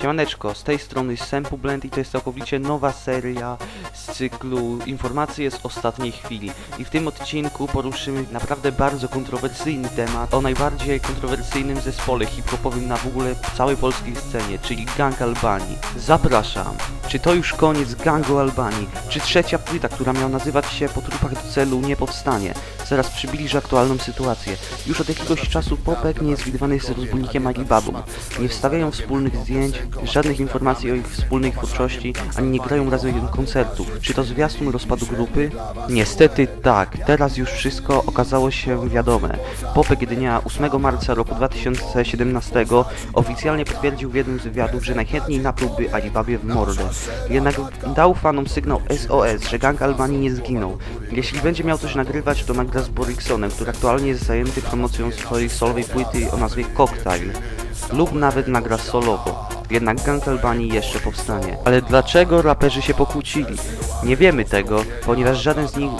Siemaneczko, z tej strony Sempu Blend i to jest całkowicie nowa seria z cyklu Informacje z ostatniej chwili. I w tym odcinku poruszymy naprawdę bardzo kontrowersyjny temat o najbardziej kontrowersyjnym zespole hip-hopowym na w ogóle całej polskiej scenie, czyli Gang Albanii. Zapraszam! Czy to już koniec Gangu Albanii? Czy trzecia płyta, która miała nazywać się Po trupach do celu nie powstanie? Zaraz przybliżę aktualną sytuację. Już od jakiegoś czasu Popek nie jest widywany z rozbójnikiem Alibabą. Nie wstawiają wspólnych zdjęć, żadnych informacji o ich wspólnej twórczości, ani nie grają razem koncertów. Czy to zwiastun rozpadu grupy? Niestety tak, teraz już wszystko okazało się wiadome. Popek dnia 8 marca roku 2017 oficjalnie potwierdził w jednym z wywiadów, że najchętniej naplułby Alibabie w mordę. Jednak dał fanom sygnał SOS, że gang Albanii nie zginął. Jeśli będzie miał coś nagrywać, to nagra z Boriksonem, który aktualnie jest zajęty promocją swojej solowej płyty o nazwie Cocktail. Lub nawet nagra solowo. Jednak gang Albanii jeszcze powstanie. Ale dlaczego raperzy się pokłócili? Nie wiemy tego, ponieważ żaden z nich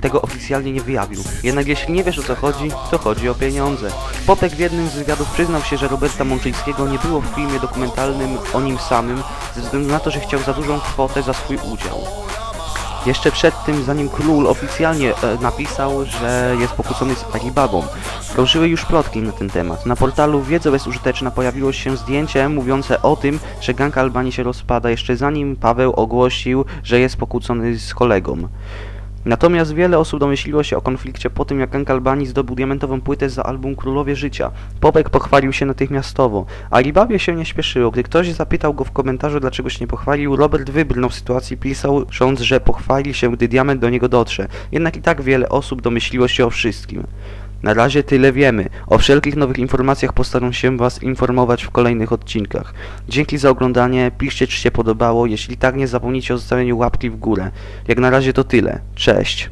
tego oficjalnie nie wyjawił. Jednak jeśli nie wiesz o co chodzi, to chodzi o pieniądze. Popek w jednym z wywiadów przyznał się, że Roberta Mączyńskiego nie było w filmie dokumentalnym o nim samym, ze względu na to, że chciał za dużą kwotę za swój udział. Jeszcze przed tym, zanim król oficjalnie e, napisał, że jest pokłócony z Alibabą, krążyły już plotki na ten temat. Na portalu Wiedza Bezużyteczna pojawiło się zdjęcie mówiące o tym, że gang Albanii się rozpada jeszcze zanim Paweł ogłosił, że jest pokłócony z kolegą. Natomiast wiele osób domyśliło się o konflikcie po tym, jak Gang zdobył diamentową płytę za album Królowie Życia. Popek pochwalił się natychmiastowo. Alibabie się nie śpieszyło. Gdy ktoś zapytał go w komentarzu, dlaczego się nie pochwalił, Robert wybrnął w sytuacji, pisząc, że pochwali się, gdy diament do niego dotrze. Jednak i tak wiele osób domyśliło się o wszystkim. Na razie tyle wiemy. O wszelkich nowych informacjach postaram się Was informować w kolejnych odcinkach. Dzięki za oglądanie, piszcie czy się podobało, jeśli tak nie zapomnijcie o zostawieniu łapki w górę. Jak na razie to tyle. Cześć.